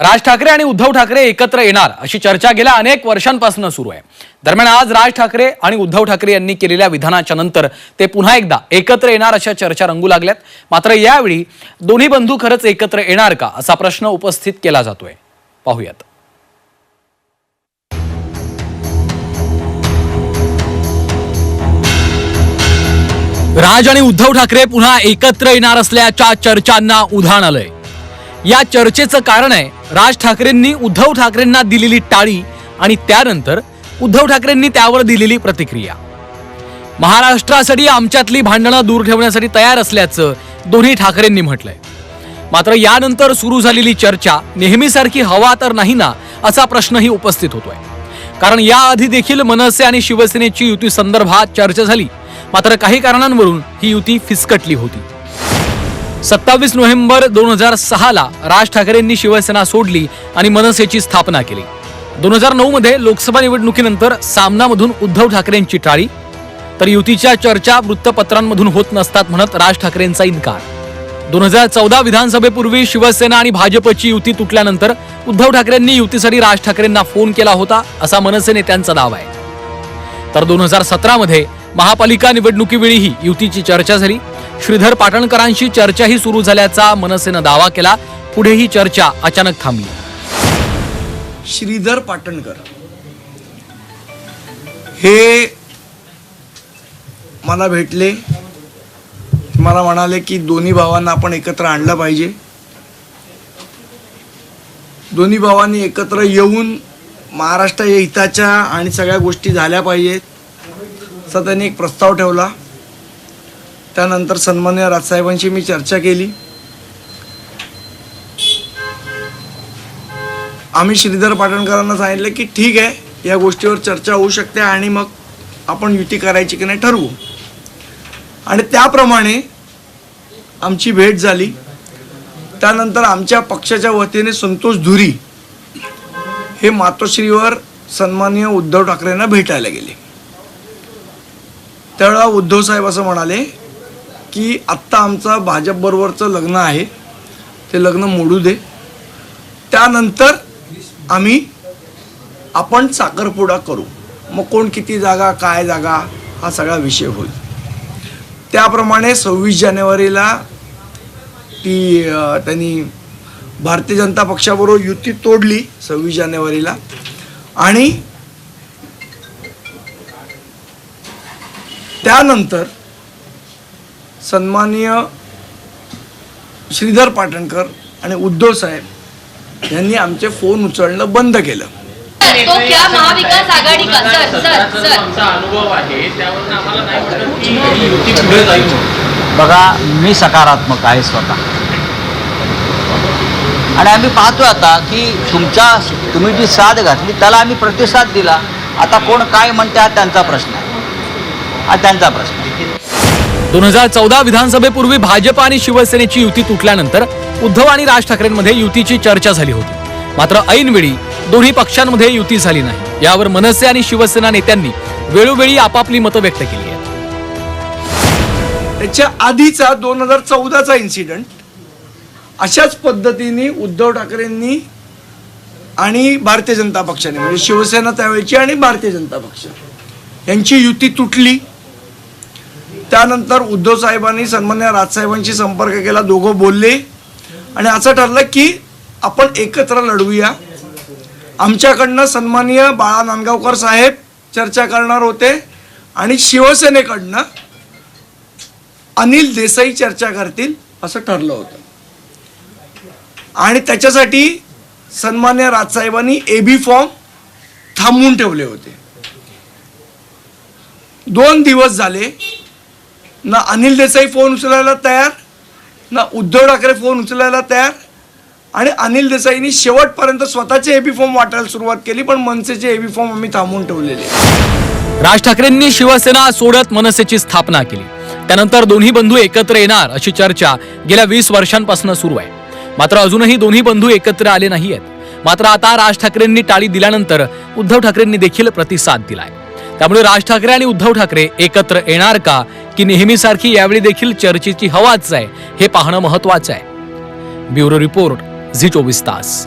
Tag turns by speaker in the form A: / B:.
A: राज ठाकरे आणि उद्धव ठाकरे एकत्र येणार अशी चर्चा गेल्या अनेक वर्षांपासून सुरू आहे. दरम्यान आज राज ठाकरे आणि उद्धव ठाकरे यांनी केलेल्या विधानाच्या नंतर ते पुन्हा एकदा एकत्र येणार अशा चर्चा रंगू लागल्यात. मात्र यावेळी दोन्ही बंधू खरंच एकत्र येणार का असा प्रश्न उपस्थित केला जातोय. पाहूयात. राज आणि उद्धव ठाकरे पुन्हा एकत्र येणार असल्याच्या चर्चांना उधाण आलंय. या चर्चेचं कारण आहे. राज ठाकरेंनी उद्धव ठाकरेंना दिलेली टाळी आणि त्यानंतर उद्धव ठाकरेंनी त्यावर दिलेली प्रतिक्रिया. महाराष्ट्रासाठी आमच्यातली भांडणं दूर ठेवण्यासाठी तयार असल्याचं दोन्ही ठाकरेंनी म्हटलंय. मात्र यानंतर सुरू झालेली चर्चा नेहमीसारखी हवा तर नाही ना असा प्रश्नही उपस्थित होतोय. कारण याआधी देखील मनसे आणि शिवसेनेची युती संदर्भात चर्चा झाली. मात्र काही कारणांवरून ही युती फिसकटली होती. सत्तावीस नोव्हेंबर दोन हजार सहाला राज ठाकरेंनी शिवसेना सोडली आणि मनसेची स्थापना केली. दोन हजार नऊ मध्ये लोकसभा निवडणुकीनंतर सामनामधून उद्धव ठाकरेंची टाळी तर युतीच्या चर्चा वृत्तपत्रांमधून होत नसतात म्हणत राज ठाकरेंचा इन्कार. दोन हजार चौदा विधानसभेपूर्वी शिवसेना आणि भाजपची युती तुटल्यानंतर उद्धव ठाकरेंनी युतीसाठी राज ठाकरेंना फोन केला होता असा मनसे नेत्यांचा दावा आहे. तर दोन हजार सतरामध्ये महापालिका निवडणुकीवेळीही युतीची चर्चा झाली श्रीधर पाटणकरांशी चर्चाही सुरू झाल्याचा मनसेनं दावा केला. पुढे ही चर्चा अचानक थांबली.
B: श्रीधर पाटणकर. हे मला भेटले. मला म्हणाले की दोन्ही भावांना आपण एकत्र आणलं पाहिजे. दोन्ही भावांनी एकत्र येऊन महाराष्ट्र हिताच्या आणि सगळ्या गोष्टी झाल्या पाहिजेत. असा त्यांनी एक प्रस्ताव ठेवला. त्यानंतर सन्मान्य राजसाहेबांशी मी चर्चा केली. आम्ही श्रीधर पाटणकरांना सांगितलं की ठीक आहे या गोष्टीवर चर्चा होऊ शकते आणि मग आपण युती करायची की नाही ठरवू. आणि त्याप्रमाणे आमची भेट झाली. त्यानंतर आमच्या पक्षाच्या वतीने संतोष धुरी हे मातोश्रीवर सन्माननीय उद्धव ठाकरेंना भेटायला गेले. त्यावेळेला उद्धव साहेब असं म्हणाले की आत्ता आमचं भाजपबरोबरचं लग्न आहे. ते लग्न मोडू दे. त्यानंतर आम्ही आपण साखरपुडा करू. मग कोण किती जागा काय जागा हा सगळा विषय होईल. त्याप्रमाणे सव्वीस जानेवारीला ती त्यांनी भारतीय जनता पक्षाबरोबर युती तोडली सव्वीस जानेवारीला. आणि त्यानंतर सन्माननीय श्रीधर पाटणकर आणि उद्धव साहेब यांनी आमचे फोन उचलणं बंद केलं.
C: तो क्या महाविकास आघाडी का? Sir sir sir.
D: आमचा अनुभव आहे त्यावरून आम्हाला नाही वाटत की ही युती पुढे जाईल. म्हणून.
E: बघा मी सकारात्मक आहे स्वतः. आणि आम्ही पाहतो आता की तुमच्या तुम्ही जी साथ घातली त्याला आम्ही प्रतिसाद दिला. आता कोण काय म्हणते हा त्यांचा प्रश्न आहे. हा त्यांचा प्रश्न आहे.
A: दोन हजार चौदा विधानसभेपूर्वी भाजप आणि शिवसेनेची युती तुटल्यानंतर उद्धव आणि राज ठाकरेंमध्ये युतीची चर्चा झाली होती. मात्र ऐनवेळी दोन्ही पक्षांमध्ये युती झाली नाही. यावर मनसे आणि शिवसेना नेत्यांनी वेळोवेळी आपापली मतं व्यक्त केली आहेत.
B: त्याच्या आधीचा दोन हजार चौदाचा इन्सिडेंट अशाच पद्धतीने उद्धव ठाकरेंनी आणि भारतीय जनता पक्षाने म्हणजे शिवसेना त्यावेळची आणि भारतीय जनता पक्ष यांची युती तुटली. त्यानंतर उद्धव साहेबांनी सन्मान्य राजसाहेबांशी संपर्क केला दोघं बोलले. आणि असं ठरलं की आपण एकत्र लढवूया. आमच्याकडनं सन्माननीय बाळा नांदगावकर साहेब चर्चा करणार होते आणि शिवसेनेकडनं अनिल देसाई चर्चा करतील असं ठरलं होतं. आणि त्याच्यासाठी सन्मान्य राजसाहेबांनी ए बी फॉर्म थांबवून ठेवले होते. दोन दिवस झाले ना अनिल देसाई फोन उचलायला तयार ना उद्धव ठाकरे फोन उचलायला तयार आणि अनिल देसाईंनी शेवटपर्यंत स्वतःचे ए फॉर्म वाटायला सुरुवात केली पण मनसेचे ए बी फॉर्म आम्ही थांबवून ठेवलेले.
A: राज ठाकरेंनी शिवसेना सोडत मनसेची स्थापना केली. त्यानंतर दोन्ही बंधू एकत्र येणार अशी चर्चा गेल्या वीस वर्षांपासून सुरू आहे. मात्र अजूनही दोन्ही बंधू एकत्र आले नाहीयेत. मात्र आता राज ठाकरेंनी टाळी दिल्यानंतर उद्धव ठाकरेंनी देखील प्रतिसाद दिलाय. त्यामुळे राज ठाकरे आणि उद्धव ठाकरे एकत्र येणार का? की नेहमीसारखी यावेळी देखील चर्चेची हवाच आहे? हे पाहणं महत्वाचं आहे. ब्युरो रिपोर्ट झी चोवीस तास.